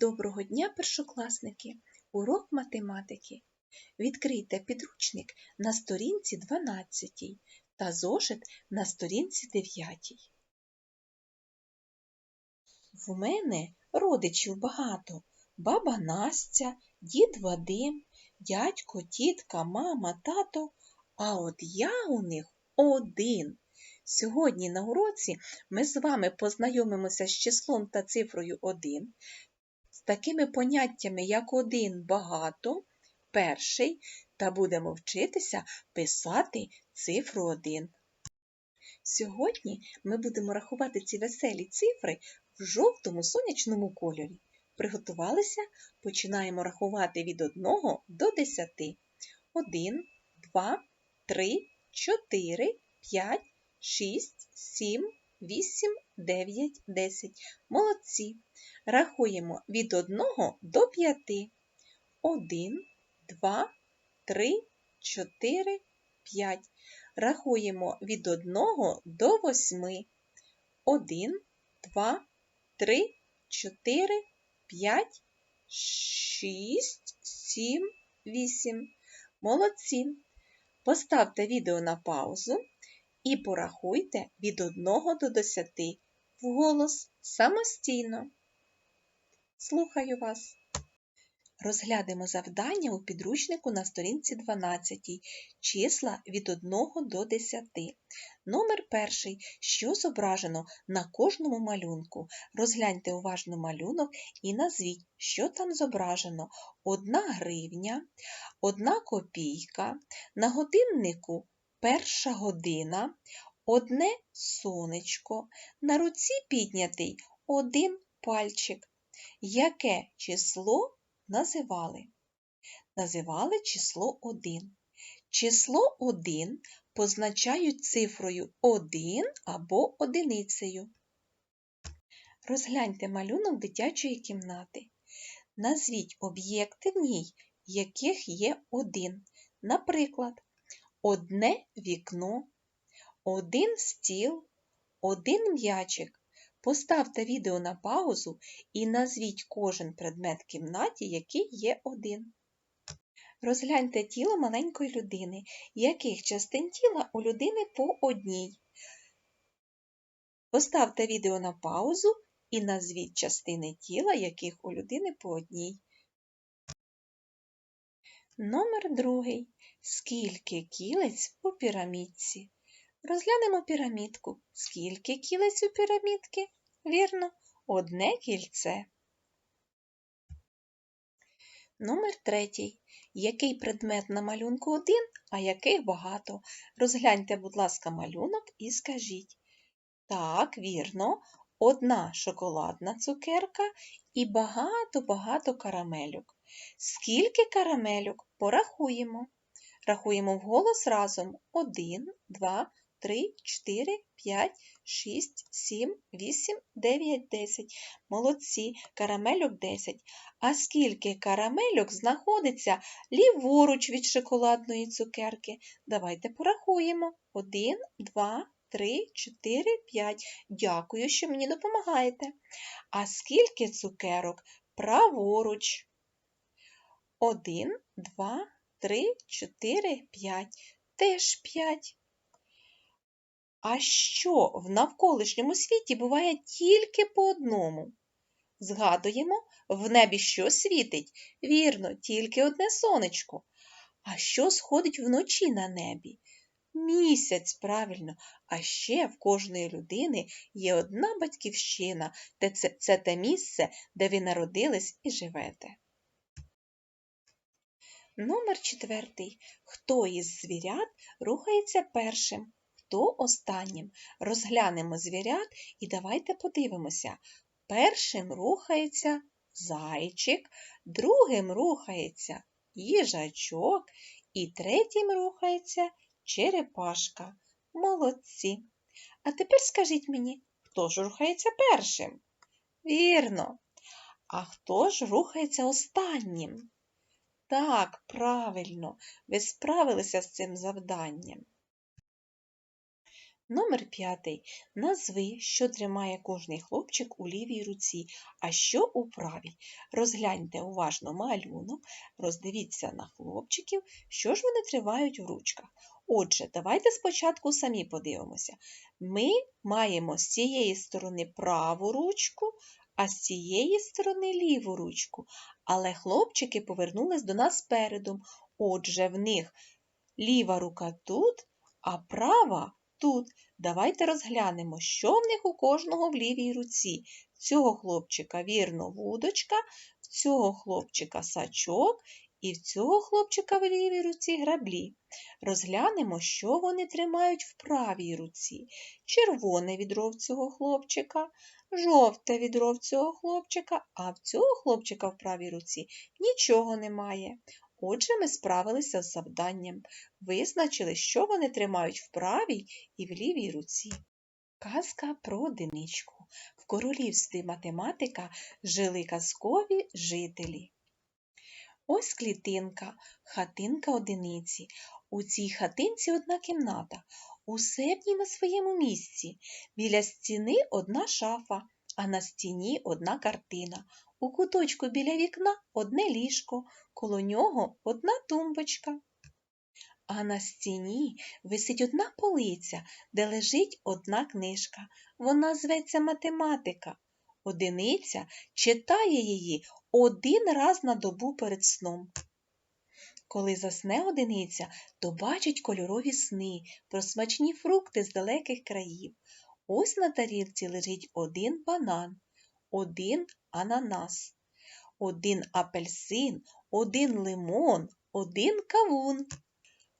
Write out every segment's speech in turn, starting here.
Доброго дня, першокласники! Урок математики. Відкрийте підручник на сторінці 12 та зошит на сторінці 9. В мене родичів багато. Баба Настя, дід Вадим, дядько, тітка, мама, тато. А от я у них один. Сьогодні на уроці ми з вами познайомимося з числом та цифрою 1, з такими поняттями, як один багато, перший, та будемо вчитися писати цифру 1. Сьогодні ми будемо рахувати ці веселі цифри в жовтому сонячному кольорі. Приготувалися? Починаємо рахувати від 1 до 10. 1, 2, 3, 4, 5, 6, 7, 8, 9, 10. Молодці. Рахуємо від 1 до 5. 1, 2, 3, 4, 5. Рахуємо від 1 до 8. 1, 2, 3, 4, 5, 6, 7, 8. Молодці. Поставте відео на паузу і порахуйте від 1 до 10 вголос самостійно. Слухаю вас. Розглянемо завдання у підручнику на сторінці 12, числа від 1 до 10. Номер перший, що зображено на кожному малюнку. Розгляньте уважно малюнок і назвіть, що там зображено. Одна гривня, одна копійка, на годиннику перша година, одне сонечко, на руці піднятий один пальчик. Яке число називали? Називали число 1. Число 1 позначають цифрою 1 або одиницею. Розгляньте малюнок дитячої кімнати. Назвіть об'єкти в ній, яких є 1. Наприклад, одне вікно, один стіл, один м'ячик. Поставте відео на паузу і назвіть кожен предмет кімнаті, який є один. Розгляньте тіло маленької людини, яких частин тіла у людини по одній. Поставте відео на паузу і назвіть частини тіла, яких у людини по одній. Номер другий. Скільки кілець у пірамідці? Розглянемо пірамідку. Скільки кілець у пірамідки? Вірно, одне кільце. Номер третій. Який предмет на малюнку один, а яких багато? Розгляньте, будь ласка, малюнок і скажіть. Так, вірно, одна шоколадна цукерка і багато-багато карамельок. Скільки карамельок? Порахуємо. Рахуємо вголос разом 1, 2, 3, 4, 5, 6, 7, 8, 9, 10. Молодці, карамельок 10. А скільки карамельок знаходиться ліворуч від шоколадної цукерки? Давайте порахуємо. 1, 2, 3, 4, 5. Дякую, що мені допомагаєте. А скільки цукерок праворуч? 1, 2, 3, 4, 5. Теж 5. А що в навколишньому світі буває тільки по одному? Згадуємо, в небі що світить? Вірно, тільки одне сонечко. А що сходить вночі на небі? Місяць, правильно, а ще в кожної людини є одна батьківщина, де це, це те місце, де ви народились і живете. Номер четвертий. Хто із звірят рухається першим? Хто останнім? Розглянемо звірят і давайте подивимося. Першим рухається зайчик, другим рухається їжачок і третім рухається черепашка. Молодці. А тепер скажіть мені, хто ж рухається першим? Вірно. А хто ж рухається останнім? Так, правильно, ви справилися з цим завданням. Номер п'ятий. Назви, що тримає кожний хлопчик у лівій руці, а що у правій. Розгляньте уважно малюнок, роздивіться на хлопчиків, що ж вони тримають в ручках. Отже, давайте спочатку самі подивимося. Ми маємо з цієї сторони праву ручку, а з цієї сторони ліву ручку. Але хлопчики повернулись до нас передом. Отже, в них ліва рука тут, а права тут. Давайте розглянемо, що в них у кожного в лівій руці. В цього хлопчика вірно вудочка, в цього хлопчика сачок і в цього хлопчика в лівій руці граблі. Розглянемо, що вони тримають в правій руці. Червоне відро в цього хлопчика, жовте відро в цього хлопчика, а в цього хлопчика в правій руці нічого немає. Отже, ми справилися з завданням, визначили, що вони тримають в правій і в лівій руці. Казка про одиничку. В королівстві математика жили казкові жителі. Ось клітинка, хатинка одиниці. У цій хатинці одна кімната. Усе в ній на своєму місці. Біля стіни одна шафа, а на стіні одна картина. У куточку біля вікна одне ліжко, коло нього одна тумбочка. А на стіні висить одна полиця, де лежить одна книжка. Вона зветься математика. Одиниця читає її один раз на добу перед сном. Коли засне одиниця, то бачить кольорові сни про смачні фрукти з далеких країв. Ось на тарілці лежить один банан, один ананас, один апельсин, один лимон, один кавун.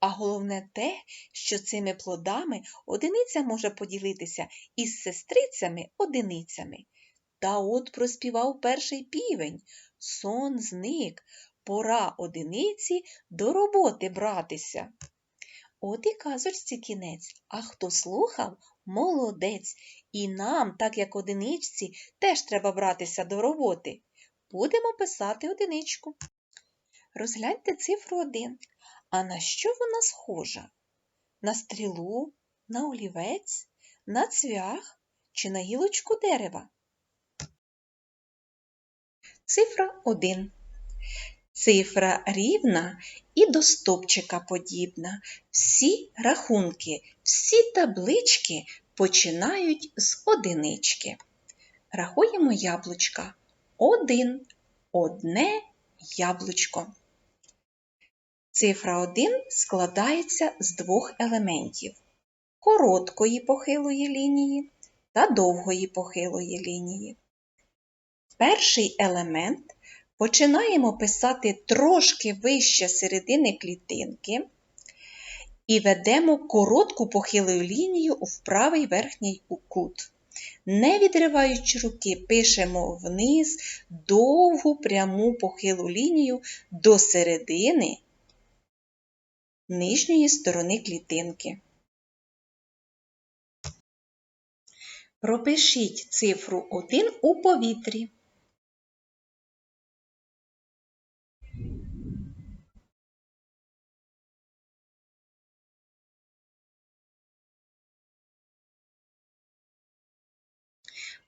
А головне те, що цими плодами одиниця може поділитися із сестрицями-одиницями. Та от проспівав перший півень, сон зник, пора одиниці до роботи братися. От і казочці кінець, а хто слухав, молодець. І нам, так як одиничці, теж треба братися до роботи. Будемо писати одиничку. Розгляньте цифру 1. А на що вона схожа? На стрілу, на олівець, на цвях чи на гілочку дерева? Цифра 1. Цифра рівна і до стопчика подібна. Всі рахунки, всі таблички починають з одинички. Рахуємо яблучка. Один, одне яблучко. Цифра 1 складається з двох елементів короткої похилої лінії та довгої похилої лінії. Перший елемент починаємо писати трошки вище середини клітинки і ведемо коротку похилу лінію в правий верхній кут. Не відриваючи руки, пишемо вниз довгу пряму похилу лінію до середини нижньої сторони клітинки. Пропишіть цифру 1 у повітрі.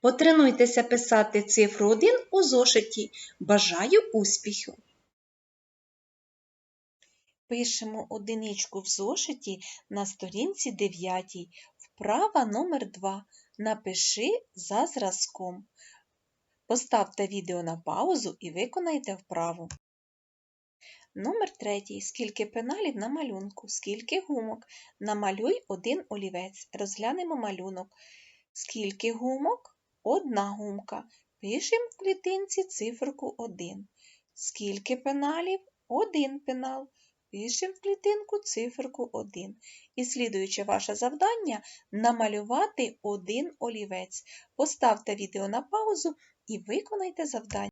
Потренуйтеся писати цифру 1 у зошиті. Бажаю успіху! Пишемо одиничку в зошиті на сторінці 9. Вправа номер 2. Напиши за зразком. Поставте відео на паузу і виконайте вправу. Номер 3. Скільки пеналів на малюнку? Скільки гумок? Намалюй один олівець. Розглянемо малюнок. Скільки гумок? Одна гумка. Пишемо в клітинці циферку 1. Скільки пеналів? Один пенал. Пишемо в клітинку циферку 1. І слідуюче ваше завдання намалювати один олівець. Поставте відео на паузу і виконайте завдання.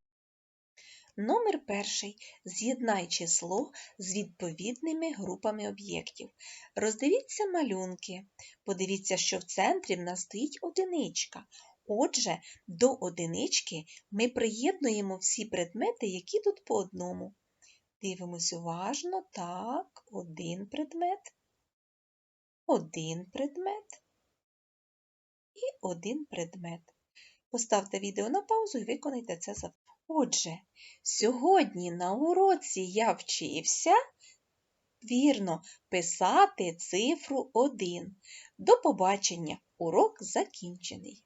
Номер перший. З'єднай число з відповідними групами об'єктів. Роздивіться малюнки. Подивіться, що в центрі в нас стоїть одиничка. Отже, до одинички ми приєднуємо всі предмети, які тут по одному. Дивимось уважно. Так, один предмет, один предмет, і один предмет. Поставте відео на паузу і виконайте це завдання. Отже, сьогодні на уроці я вчився вірно писати цифру 1. До побачення. Урок закінчений.